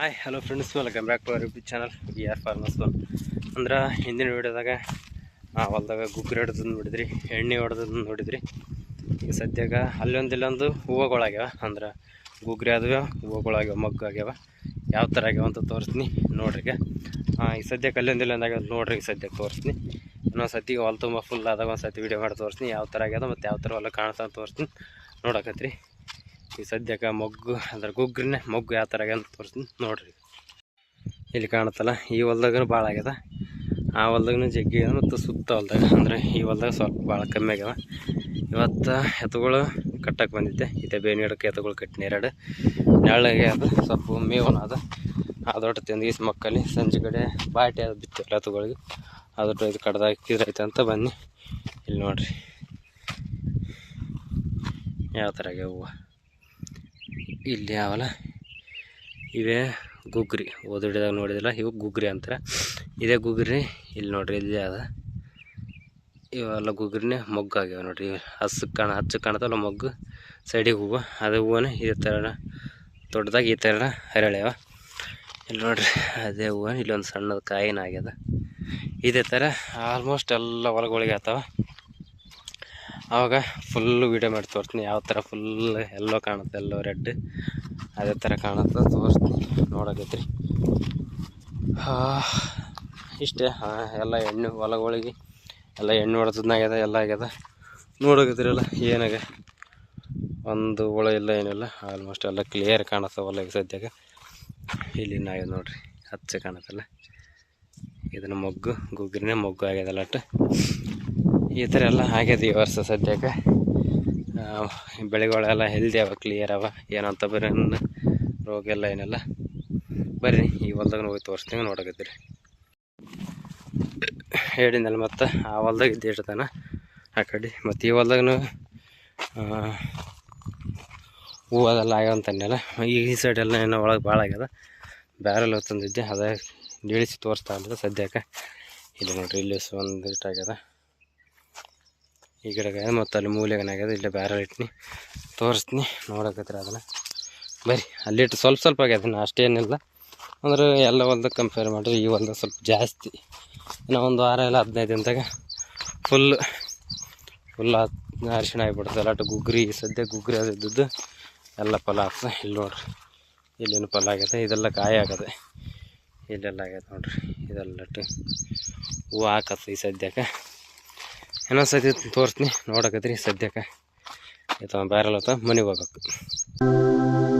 Hi hello friends welcome back to our YouTube channel we are farmers ಅಂದ್ರೆ ಹಿಂದಿನ ವೀಡಿಯೋದಾಗ ಆ ಹೊಲ್ದಾಗ ಗುಗ್ಗರ ಹೊಡೆದದ್ದು ನೋಡಿದ್ರಿ, ಎಣ್ಣೆ ಹೊಡೆದದ್ದು ನೋಡಿದ್ರಿ. ಈಗ ಸದ್ಯಾಗ ಅಲ್ಲೊಂದು ಇಲ್ಲೊಂದು ಹೂವುಗಳಾಗ್ಯಾವ ಅಂದ್ರೆ ಗುಗ್ರಿ ಆದವ ಹೂವುಗಳಾಗ್ಯಾವ ಮಗ್ಗು ಆಗ್ಯಾವ, ಯಾವ ಥರ ಆಗ್ಯಾವ ಅಂತ ತೋರಿಸ್ತೀನಿ ನೋಡ್ರಿ ಈಗ. ಸದ್ಯಕ್ಕೆ ಅಲ್ಲೊಂದು ಇಲ್ಲೊಂದು ಆಗ್ಯಾವ ನೋಡ್ರಿ ಈಗ ಸದ್ಯಕ್ಕೆ ತೋರಿಸ್ತೀನಿ ಇನ್ನೊಂದು ಸತಿ ಹೊಲ ತುಂಬ ಫುಲ್ ಆದಾಗ ಒಂದು ಸತಿ ವೀಡಿಯೋ ಮಾಡಿ ತೋರಿಸ್ತೀನಿ ಯಾವ ಥರ ಆಗ್ಯದ ಮತ್ತು ಯಾವ ಥರ ಹೊಲ ಕಾಣಿಸ್ತಾ ತೋರಿಸ್ತೀನಿ ನೋಡಕತ್ರಿ. ಈ ಸದ್ಯಕ್ಕೆ ಮೊಗ್ಗು, ಅಂದ್ರೆ ಗುಗ್ಗ್ರಿನ ಮೊಗ್ಗು ಯಾವ ಥರ ಅಂತ ತೋರಿಸ್ತೀನಿ. ನೋಡಿರಿ. ಇಲ್ಲಿ ಕಾಣುತ್ತಲ್ಲ, ಈ ಹೊಲ್ದಾಗೂ ಭಾಳ ಆಗ್ಯದ. ಆ ಹೊಲ್ದಾಗೂ ಜಗ್ಗಿ ಮತ್ತು ಸುತ್ತ ಹೊಲ್ದಾಗ. ಅಂದರೆ ಈ ಹೊಲ್ದಾಗ ಸ್ವಲ್ಪ ಭಾಳ ಕಮ್ಮಿ ಆಗ್ಯದ. ಇವತ್ತು ಎತ್ತುಗಳು ಕಟ್ಟಕ್ಕೆ ಬಂದಿದ್ದೆ. ಇದೆ ಬೇವಿನ ಗಿಡಕ್ಕೆ ಎತ್ತುಗಳು ಕಟ್ಟಿನ ಎರಡು. ನೆರಳಾಗೆ ಅದು ಸ್ವಲ್ಪ ಮೇವನ ಅದು. ಅದೊಟ್ಟು ತಿಂದು ಮಕ್ಕಳಿ ಸಂಜೆ ಕಡೆ ಬಾಟಿ ಅದು ಬಿತ್ತಿರಲ್ಲ ಎತ್ತುಗಳಿಗೆ. ಅದೊಟ್ಟು ಇದು ಕಡ್ದಾಕಿದ್ರೈತೆ ಅಂತ ಬನ್ನಿ. ಇಲ್ಲಿ ನೋಡಿರಿ. ಯಾವ ಥರ ಆಗ್ಯಾವ ಇಲ್ಲಿ ಯಾವಲ್ಲ? ಇವೇ ಗುಗ್ರಿ. ಓದಿಡಿದಾಗ ನೋಡಿದಿಲ್ಲ ಇವು ಗುಗ್ರಿ ಅಂತಾರೆ. ಇದೇ ಗುಗ್ರಿ ಇಲ್ಲಿ ನೋಡ್ರಿ, ಇಲ್ಲಿ ಅದ. ಇವೆಲ್ಲ ಗುಗ್ರಿನೇ ಮೊಗ್ಗು ಆಗ್ಯಾವ ನೋಡ್ರಿ. ಹಸ್ಸು ಕಾಣ, ಹಚ್ಚ ಕಾಣ್ತಾವಲ್ಲ ಮೊಗ್ಗು, ಸೈಡಿಗೆ ಹೂವು. ಅದು ಹೂವನೇ ಇದೇ ಥರ ದೊಡ್ಡದಾಗಿ ಈ ಥರ ಹರಳ್ಯಾವ. ಇಲ್ಲಿ ನೋಡ್ರಿ, ಅದೇ ಹೂವು ಇಲ್ಲೊಂದು ಸಣ್ಣದ ಕಾಯಿನ ಆಗ್ಯದ. ಇದೇ ಥರ ಆಲ್ಮೋಸ್ಟ್ ಎಲ್ಲ ಹೊಲಗಳಿಗೆ ಆತಾವ ಆವಾಗ ಫುಲ್ಲು ವೀಡಿಯೋ ಮಾಡಿ ತೋರಿಸ್ತೀನಿ. ಯಾವ ಥರ ಫುಲ್ ಎಲ್ಲೋ ಕಾಣುತ್ತೆ, ಎಲ್ಲೋ ರೆಡ್ ಅದೇ ಥರ ಕಾಣುತ್ತೆ, ತೋರಿಸ್ತೀನಿ. ನೋಡೋಕೈತ್ರಿ. ಇಷ್ಟೇ. ಎಲ್ಲ ಎಣ್ಣೆ ಹೊಲಗಳಿಗೆ ಎಲ್ಲ ಎಣ್ಣೆ ಹೊಡೆದಾಗ್ಯದ ಎಲ್ಲ ಆಗ್ಯದ. ನೋಡಕತ್ತೀರಲ್ಲ ಏನಾಗ. ಒಂದು ಹುಳ ಇಲ್ಲ, ಏನಿಲ್ಲ. ಆಲ್ಮೋಸ್ಟ್ ಎಲ್ಲ ಕ್ಲಿಯರ್ ಕಾಣುತ್ತೆ ಹೊಲ ಈಗ ಸದ್ಯಕ್ಕೆ. ಇಲ್ಲಿ ಆಗ್ಯದ ನೋಡ್ರಿ, ಹಚ್ಚ ಕಾಣುತ್ತಲ್ಲ. ಇದನ್ನು ಮೊಗ್ಗು ಗುಗ್ರಿನೇ ಮೊಗ್ಗು ಆಗ್ಯದಲ್ಲ ಅಟ್ಟು ಈ ಥರ ಎಲ್ಲ ಆಗ್ಯದ ಈ ವರ್ಷ ಸದ್ಯಕ್ಕೆ. ಬೆಳೆಗಳೆಲ್ಲ ಹೆಲ್ದಿ ಅವ ಕ್ಲಿಯರ್ ಅವ. ಏನಂತ ಬರೀ ರೋಗ ಎಲ್ಲ ಏನಿಲ್ಲ. ಬರ್ರಿ, ಈ ಹೊಲ್ದಾಗ ಹೋಗಿ ತೋರಿಸ್ತೀನಿ, ನೋಡಕತ್ತೀರಿ. ಹೇಳಿದ್ನಲ್ಲ ಮತ್ತು, ಆ ಹೊಲ್ದಾಗ ಇದ್ದು ಇಡ್ತಾನೆ ಆ ಕಡೆ. ಮತ್ತು ಈ ಹೊಲ್ದಾಗೂ ಹೂವು ಅದೆಲ್ಲ ಆಗ್ಯಾವ ಅಂತನ್ನೆಲ್ಲ ಈ ಸೈಡ್ ಎಲ್ಲ ಏನೋ ಒಳಗೆ ಭಾಳ ಆಗ್ಯದ. ಬ್ಯಾರೆಲ್ಲ ತಂದಿದ್ದೆ, ಅದೇ ಇಳಿಸಿ ತೋರಿಸ್ತಾ ಇಲ್ಲ ಸದ್ಯಕ್ಕೆ. ಇಲ್ಲಿ ನೋಡಿರಿ, ಇಲ್ಲಿ ಒಂದು ಇಟ್ಟು ಆಗ್ಯದ. ಈ ಗಿಡ ಮತ್ತು ಅಲ್ಲಿ ಮೂಲೆಗನಾಗ್ಯದ ಇಲ್ಲೇ ಬ್ಯಾರಲ್ ಇಟ್ನಿ, ತೋರಿಸ್ತೀನಿ, ನೋಡಕತ್ರಿ ಅದನ್ನು. ಬರ್ರಿ ಅಲ್ಲಿಟ್ಟು ಸ್ವಲ್ಪ ಸ್ವಲ್ಪ ಆಗ್ಯದ ಅಷ್ಟೇ ಅಷ್ಟೇನಿಲ್ಲ. ಅಂದ್ರೆ ಎಲ್ಲ ಹೊಲ್ದಾಗ ಕಂಪೇರ್ ಮಾಡಿರಿ, ಈ ಹೊಲ್ದಾಗ ಸ್ವಲ್ಪ ಜಾಸ್ತಿ. ಇನ್ನು ಒಂದು ವಾರ ಇಲ್ಲ, ಹದಿನೈದು ದಿನದಾಗ ಫುಲ್ ಫುಲ್ ಅರಿಶಿಣ ಆಗಿಬಿಡ್ತದೆ. ಅಲ್ಲಟ್ಟು ಗುಗ್ರಿ, ಸದ್ಯ ಗುಗ್ರಿ ಅದಿದ್ದು ಎಲ್ಲ ಫಲ ಆಗ್ತದೆ ಇಲ್ಲಿ ನೋಡ್ರಿ. ಇಲ್ಲಿನ ಫಲ ಆಗ್ಯದ, ಇದೆಲ್ಲ ಕಾಯಿ ಆಗದೆ ಇಲ್ಲೆಲ್ಲ ಆಗ್ಯದ ನೋಡ್ರಿ ಇದೆಲ್ಲಟ್ಟು ಹೂವು ಹಾಕತ್ತೆ ಈ ಸದ್ಯಕ್ಕೆ. ಇನ್ನೊಂದು ಸತಿ ತೋರಿಸ್ತೀನಿ ನೋಡಕತ್ರಿ ಸದ್ಯಕ್ಕೆ. ಆಯ್ತು ಬ್ಯಾರಲ್ ಮನೆಗೆ ಹೋಗ್ಬೇಕು.